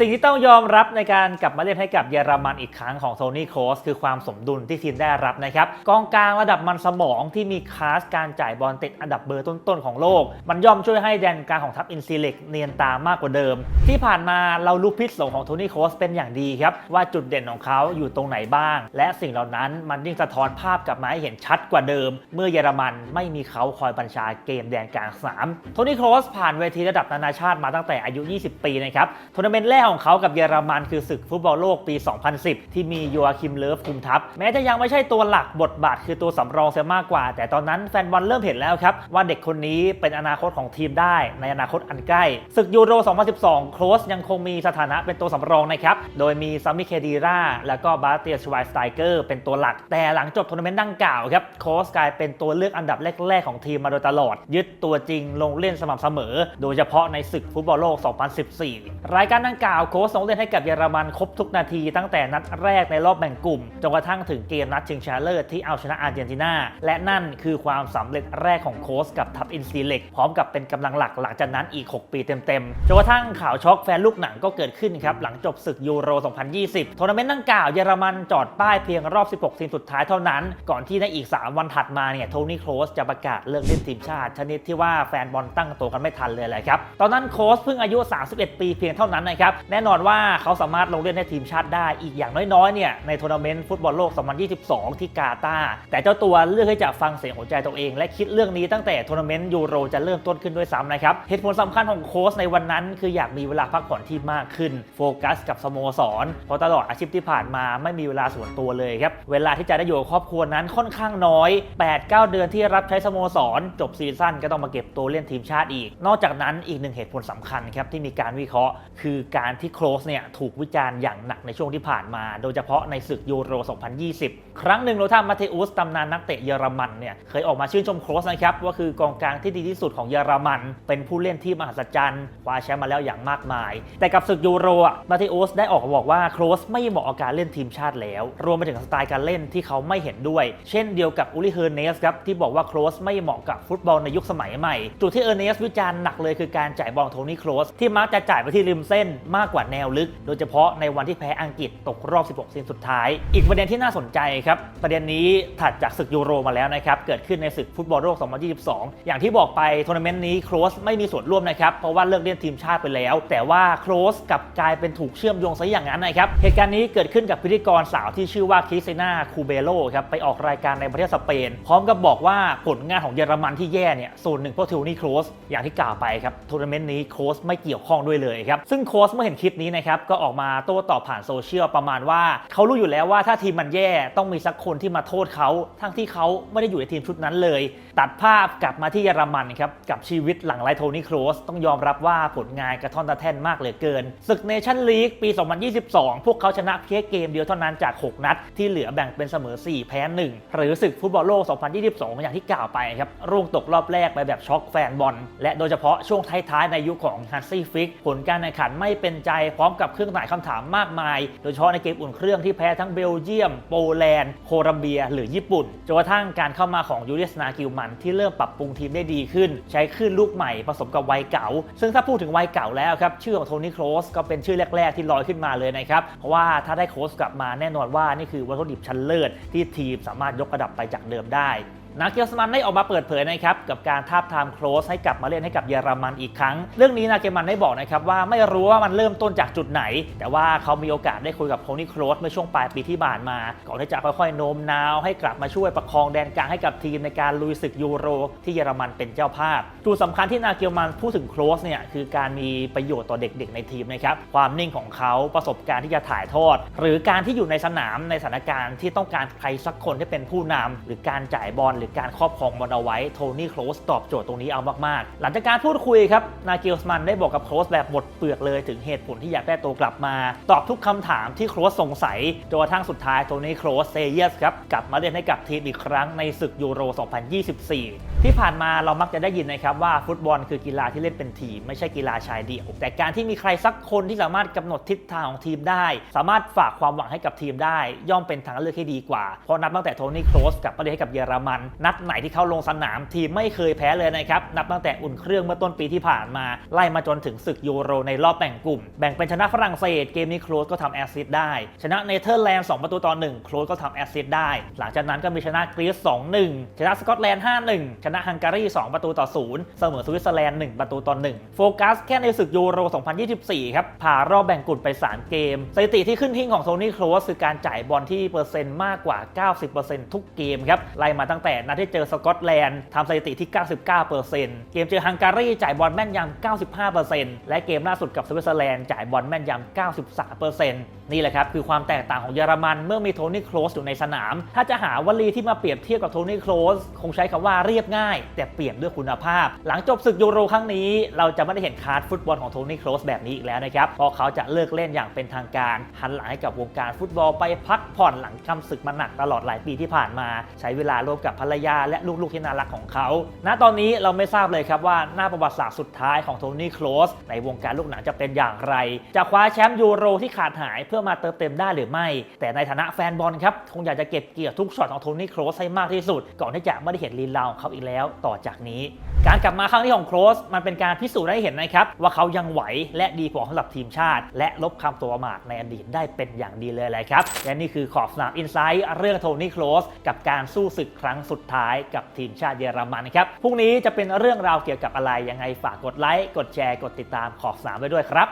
สิ่งที่ต้องยอมรับในการกลับมาเล่นให้กับเยอรมันอีกครั้งของโทนี่โครสคือความสมดุลที่ทีมได้รับนะครับกองกลางระดับมันสมองที่มีคลาสการจ่ายบอลติดอันดับเบอร์ต้นๆของโลก มันย่อมช่วยให้แดนกลางของทัพอินซีเล็กเนียนตามากกว่าเดิม ที่ผ่านมาเรารู้พิษสงของโทนี่โครสเป็นอย่างดีครับว่าจุดเด่นของเขาอยู่ตรงไหนบ้าง และสิ่งเหล่านั้นมันยิ่งสะท้อนภาพกลับมาให้เห็นชัดกว่าเดิม เมื่อเยอรมันไม่มีเขาคอยบัญชาเกมแดนกลางสนามโทนี่โครสผ่านเวทีระดับนานาชาติมาตั้งแต่อายุ 20 ปีนะครับทัวร์นาเมนต์แรกของเขากับเยอรมันคือศึกฟุตบอลโลกปี 2010 ที่มีโยอาคิมเลิฟคุมทัพ แม้จะยังไม่ใช่ตัวหลักบทบาทคือตัวสำรองเสียมากกว่า แต่ตอนนั้นแฟนบอลเริ่มเห็นแล้วครับ ว่าเด็กคนนี้เป็นอนาคตของทีมได้ในอนาคตอันใกล้ ศึกยูโร 2012 โครสยังคงมีสถานะเป็นตัวสำรองนะครับ โดยมีซามิเคดีราแล้วก็บาสเตียชไวสไตเกอร์เป็นตัวหลัก แต่หลังจบทัวร์นาเมนต์ดังกล่าวครับโครสกลายเป็นตัวเลือกอันดับแรกๆของทีมมาโดยตลอด ยึดตัวจริงลงเล่นสม่ำเสมอ โดยเฉพาะในศึกฟุตบอลโลก 2014 รายการดังกล่าวโค้ชลงเล่นให้กับเยอรมันครบทุกนาทีตั้งแต่นัดแรกในรอบแบ่งกลุ่มจนกระทั่งถึงเกมนัดชิงชนะเลิศที่เอาชนะอาร์เจนตินาและนั่นคือความสำเร็จแรกของโค้ชกับทัพอินซีเล็กพร้อมกับเป็นกำลังหลักหลังจากนั้นอีก 6 ปีเต็มๆจนกระทั่งข่าวช็อกแฟนลูกหนังก็เกิดขึ้นครับหลังจบศึกยูโร 2020ทัวร์นาเมนต์ดังกล่าวเยอรมันจอดป้ายเพียงรอบ 16 ทีมสุดท้ายเท่านั้น ก่อนที่ในอีก 3 วันถัดมาเนี่ยโทนี่โครสจะประกาศเลิกเล่นทีมชาติชนิดที่ว่าแฟนบอลตั้งตัวกันไม่ทันเลยแหละครับตอนนั้นโครสเพิ่งอายุ 31 ปีเพียงเท่านั้นนะครับแน่นอนว่าเขาสามารถลงเล่นให้ทีมชาติได้อีกอย่างน้อยๆเนี่ยในทัวร์นาเมนต์ฟุตบอลโลก 2022 ที่กาตาร์แต่เจ้าตัวเลือกที่จะฟังเสียงหัวใจตัวเอง และคิดเรื่องนี้ตั้งแต่ทัวร์นาเมนต์ยูโรจะเริ่มต้นขึ้นด้วยซ้ำนะครับเหตุผลสำคัญของโค้ชในวันนั้น คืออยากมีเวลาพักผ่อนที่มากขึ้น โฟกัสกับสโมสรเพราะตลอดอาชีพที่ผ่านมาไม่มีเวลาส่วนตัวเลยครับเวลาที่จะได้อยู่กับครอบครัวนั้นค่อนข้างน้อย 8-9 เดือนที่รับใช้สโมสร จบซีซั่นก็ต้องมาเก็บตัวเล่นทีมชาติอีก นอกจากนั้นอีกหนึ่งเหตุผลสำคัญครับที่มีการวิเคราะห์ คือการที่โครสเนี่ยถูกวิจารณ์อย่างหนักในช่วงที่ผ่านมา โดยเฉพาะในศึกยูโร 2020 ครั้งหนึ่งโรธามาเทอุสตำนานนักเตะเยอรมันเนี่ยเคยออกมาชื่นชมโครสนะครับว่าคือกองกลางที่ดีที่สุดของเยอรมัน เป็นผู้เล่นที่มหัศจรรย์คว้าแชมป์มาแล้วอย่างมากมาย แต่กับศึกยูโรอะมาเทอุสได้ออกมาบอกว่าโครสไม่เหมาะกับการเล่นทีมชาติแล้ว รวมไปถึงสไตล์การเล่นที่เขาไม่เห็นด้วย เช่นเดียวกับอุลิเฮอร์เนสครับที่บอกว่าโครสไม่เหมาะกับฟุตบอลในยุคสมัยใหม่จุดที่เออร์เนสวิจารณ์หนักเลยคือการจ่ายบอลโทนี่โครสที่มักจะจ่ายไปที่ริมเส้นมากกว่าแนวลึก โดยเฉพาะในวันที่แพ้อังกฤษตกรอบ 16ทีมสุดท้าย อีกประเด็นที่น่าสนใจครับประเด็นนี้ถัดจากศึกยูโรมาแล้วนะครับเกิดขึ้นในศึกฟุตบอลโลก 2022 อย่างที่บอกไปทัวร์นาเมนต์นี้โครสไม่มีส่วนร่วมนะครับเพราะว่าเลิกเล่นทีมชาติไปแล้ว แต่ว่าโครสกับกลายเป็นถูกเชื่อมโยงซะอย่างนั้นนะครับเหตุการณ์นี้เกิดขึ้นกับพิธีกรสาวที่ชื่อว่าคริสติน่าคูเบโลครับไปออกรายการในประเทศสเปน พร้อมกับบอกว่าผลงานของเยอรมันที่แย่เนี่ยส่วนหนึ่งเพราะโทนี่โครสอย่างที่กล่าวไปครับทัวร์นาเมนต์นี้โครสไม่เกี่ยวข้องด้วยเลยครับซึ่งโครสเมื่อเห็นคลิปนี้นะครับก็ออกมาโต้ตอบผ่านโซเชียลประมาณว่าเขารู้อยู่แล้วว่าถ้าทีมมันแย่ต้องมีสักคนที่มาโทษเขา ทั้งที่เขาไม่ได้อยู่ในทีมชุดนั้นเลย ตัดภาพกลับมาที่เยอรมันครับกับชีวิตหลังไลโทนี่โครสต้องยอมรับว่าผลงานกระท่อนตะแท่นมากเหลือเกินศึกเนชั่นลีกปี 2022 พวกเขาชนะเพียงเกมเดียวเท่านั้นจาก 6 นัด ที่เหลือแบ่งเป็นเสมอ 4 แพ้ 1 หรือศึกฟุตบอลโลก 2022 อย่างที่กล่าวไปครับร่วงตกรอบแรกไปแบบช็อกแฟนบอล และโดยเฉพาะช่วงท้ายๆในยุคของฮันซี่ฟิกผลการแข่งขันไม่เป็นใจพร้อมกับเครื่องหมายคำถามมากมาย โดยเฉพาะในเกมอุ่นเครื่องที่แพ้ทั้งเบลเยียม โปแลนด์ โคลัมเบีย หรือญี่ปุ่นจนกระทั่งการเข้ามาของยูเลียสนากิลมันที่เริ่มปรับปรุงทีมได้ดีขึ้น ใช้คลื่นลูกใหม่ผสมกับวัยเก่า ซึ่งถ้าพูดถึงวัยเก่าแล้วครับชื่อของโทนี่โครสก็เป็นชื่อแรก ๆ ที่ลอยขึ้นมาเลยนะครับเพราะว่าถ้าได้โค้ชกลับมาแน่นอนว่านี่คือวัตถุดิบชั้นเลิศที่ทีมสามารถยกระดับไปจากเดิมได้ นาเกลสมันได้ออกมาเปิดเผยนะครับกับการทาบทามโครสให้กลับมาเล่นให้กับเยอรมันอีกครั้ง เรื่องนี้นาเกลมันได้บอกนะครับว่าไม่รู้ว่ามันเริ่มต้นจากจุดไหน แต่ว่าเขามีโอกาสได้คุยกับโทนี่โครสเมื่อช่วงปลายปีที่ผ่านมาก่อนที่จะค่อยๆโน้มน้าวให้กลับมาช่วยประคองแดนกลางให้กับทีมในการลุยศึกยูโร ที่เยอรมันเป็นเจ้าภาพจุดสำคัญที่นาเกลมันพูดถึงโครสเนี่ยคือการมีประโยชน์ต่อเด็กๆในทีมนะครับความนิ่งของเขาประสบการณ์ที่จะถ่ายทอด หรือการที่อยู่ในสนามในสถานการณ์ที่ต้องการใครสักคนที่เป็นผู้นำหรือการจ่ายบอลหรือการครอบครองบอลเอาไว้โทนี่โครสตอบโจทย์ตรงนี้เอามากๆ หลังจากการพูดคุยครับนาเกลสมันได้บอกกับโครสแบบหมดเปลือกเลยถึงเหตุผลที่อยากได้ตัวกลับมา ตอบทุกคำถามที่โครสสงสัยจนกระทั่งสุดท้ายโทนี่โครสเซเยสครับกลับมาเล่นให้กับทีมอีกครั้งในศึกยูโร 2024 ที่ผ่านมาเรามักจะได้ยินนะครับว่าฟุตบอลคือกีฬาที่เล่นเป็นทีม ไม่ใช่กีฬาชายเดี่ยว แต่การที่มีใครสักคนที่สามารถกำหนดทิศทางของทีมได้ สามารถฝากความหวังให้กับทีมได้ ย่อมเป็นทางเลือกที่ดีกว่าเพราะนับตั้งแต่โทนี่โครสกลับมาเล่นให้กับเยอรมันนัดไหนที่เข้าลงสนามทีมไม่เคยแพ้เลยนะครับ นับตั้งแต่อุ่นเครื่องเมื่อต้นปีที่ผ่านมา ไล่มาจนถึงศึกยูโรในรอบแบ่งกลุ่ม แบ่งเป็นชนะฝรั่งเศสเกมนี้โคลสก็ทำแอสซิสต์ได้ ชนะเนเธอร์แลนด์2ประตูต่อ1โคลสก็ทำแอสซิสต์ได้ หลังจากนั้นก็มีชนะกรีซ2-1 ชนะสกอตแลนด์ 5-1 ชนะฮังการี 2 ประตูต่อ 0 เสมอสวิตเซอร์แลนด์ 1 ประตูต่อ 1 โฟกัสแค่ในศึกยูโร 2024 ครับ ผ่านรอบแบ่งกลุ่มไป 3 เกม สถิติที่ขึ้นทิ้งของโทนี่โคลสคือการจ่ายบอลที่เปอร์เซ็นต์มากกว่า 90%ทุกเกมครับ ไล่มาตั้งแต่นัดที่เจอสกอตแลนด์ทำสถิติที่ 99%เกมเจอฮังการีจ่ายบอลแม่นยำ 95%และเกมล่าสุดกับสวิตเซอร์แลนด์จ่ายบอลแม่นยำ 93%นี่แหละครับคือความแตกต่างของเยอรมันเมื่อมีโทนี่โคลสอยู่ในสนาม ถ้าจะหาวลีที่มาเปรียบเทียบกับโทนี่โคลสคงใช้คำว่าเรียบง่าย แต่เปรียบด้วยคุณภาพ หลังจบศึกยูโรครั้งนี้ เราจะไม่ได้เห็นคาร์ดฟุตบอลของโทนี่โคลสแบบนี้อีกแล้วนะครับ เพราะเขาจะเลิกเล่นอย่างเป็นทางการ หันหลังให้กับวงการฟุตบอลไปพักผ่อนหลังทำศึกมาหนักตลอดหลายปีที่ผ่านมา ใช้เวลาร่วมกับภรยาและลูกๆที่น่ารักของเขาณตอนนี้เราไม่ทราบเลยครับว่าหน้าประวัติศาสตร์สุดท้ายของโทนี่โคลสในวงการลูกหนังจะเป็นอย่างไร จะคว้าแชมป์ยูโรที่ขาดหายเพื่อมาเติมเต็มได้หรือไม่ แต่ในฐานะแฟนบอลครับคงอยากจะเก็บเกี่ยวทุกช็อตของโทนี่โคลสให้มากที่สุด ก่อนที่จะไม่ได้เห็นลีลาของเขาอีกแล้ว ต่อจากนี้ การกลับมาครั้งนี้ของโคลสมันเป็นการพิสูจน์ให้เห็นนะครับว่าเขายังไหวและดีพอสำหรับทีมชาติ และลบคำตัวประมาทในอดีตได้เป็นอย่างดีเลยแหละครับและนี่คือขอบสนามอินไซต์เรื่องโทนี่โคลสกับการสู้ศึกครั้งสุดท้ายกับทีมชาติเยอรมันครับ พรุ่งนี้จะเป็นเรื่องราวเกี่ยวกับอะไรยังไงฝากกดไลค์ กดแชร์ กดติดตามขอบสามไว้ด้วยครับ